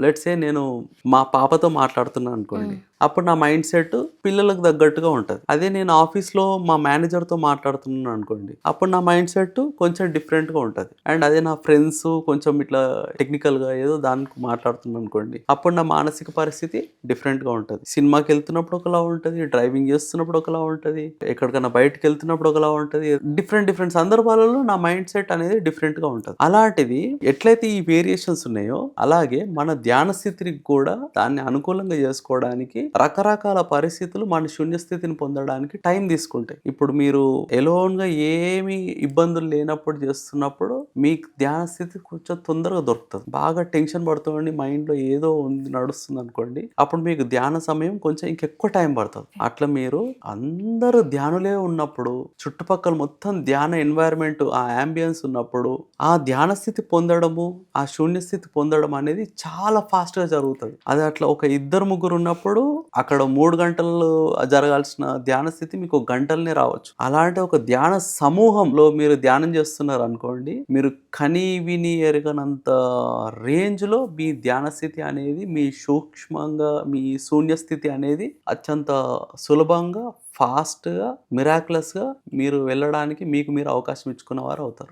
Let's say నేను మా పాపతో మాట్లాడుతున్నాను అనుకోండి. అప్పుడు నా మైండ్ సెట్ పిల్లలకు తగ్గట్టుగా ఉంటుంది. అదే నేను ఆఫీస్లో మా మేనేజర్తో మాట్లాడుతున్నాను అనుకోండి అప్పుడు నా మైండ్ సెట్ కొంచెం డిఫరెంట్గా ఉంటుంది. అండ్ అదే నా ఫ్రెండ్స్ కొంచెం ఇట్లా టెక్నికల్గా ఏదో దానికి మాట్లాడుతున్నాను అనుకోండి అప్పుడు నా మానసిక పరిస్థితి డిఫరెంట్గా ఉంటుంది. సినిమాకి వెళ్తున్నప్పుడు ఒకలా ఉంటుంది డ్రైవింగ్ చేస్తున్నప్పుడు ఒకలా ఉంటుంది ఎక్కడికైనా బయటకు వెళ్తున్నప్పుడు ఒకలా ఉంటుంది. డిఫరెంట్ డిఫరెంట్ సందర్భాలలో నా మైండ్ సెట్ అనేది డిఫరెంట్గా ఉంటుంది. అలాంటిది ఎట్లయితే ఈ వేరియేషన్స్ ఉన్నాయో అలాగే మన ధ్యాన స్థితికి కూడా దాన్ని అనుకూలంగా చేసుకోవడానికి రకరకాల పరిస్థితులు మన శూన్యస్థితిని పొందడానికి టైం తీసుకుంటాయి. ఇప్పుడు మీరు ఎలోన్గా గా ఏమి ఇబ్బందులు లేనప్పుడు చేస్తున్నప్పుడు మీకు ధ్యాన స్థితి కొంచెం తొందరగా దొరుకుతుంది. బాగా టెన్షన్ పడుతుంది మైండ్లో ఏదో ఉంది నడుస్తుంది అనుకోండి అప్పుడు మీకు ధ్యాన సమయం కొంచెం ఇంకెక్కువ టైం పడుతుంది. అట్లా మీరు అందరూ ధ్యానులే ఉన్నప్పుడు చుట్టుపక్కల మొత్తం ధ్యాన ఎన్వైరన్మెంట్ ఆ అంబియన్స్ ఉన్నప్పుడు ఆ ధ్యాన స్థితి పొందడము ఆ శూన్య స్థితి పొందడం అనేది చాలా ఫాస్ట్గా జరుగుతుంది. అది అట్లా ఒక ఇద్దరు ముగ్గురు ఉన్నప్పుడు అక్కడ మూడు గంటలు జరగాల్సిన ధ్యాన స్థితి మీకు ఒక గంటలనే రావచ్చు. అలాంటి ఒక ధ్యాన సమూహంలో మీరు ధ్యానం చేస్తున్నారు అనుకోండి మీరు కని విని ఎరగనంత రేంజ్లో మీ ధ్యాన స్థితి అనేది మీ సూక్ష్మంగా మీ శూన్య స్థితి అనేది అత్యంత సులభంగా ఫాస్ట్గా మిరాక్లస్గా మీరు వెళ్ళడానికి మీకు మీరు అవకాశం ఇచ్చుకున్న వారు అవుతారు.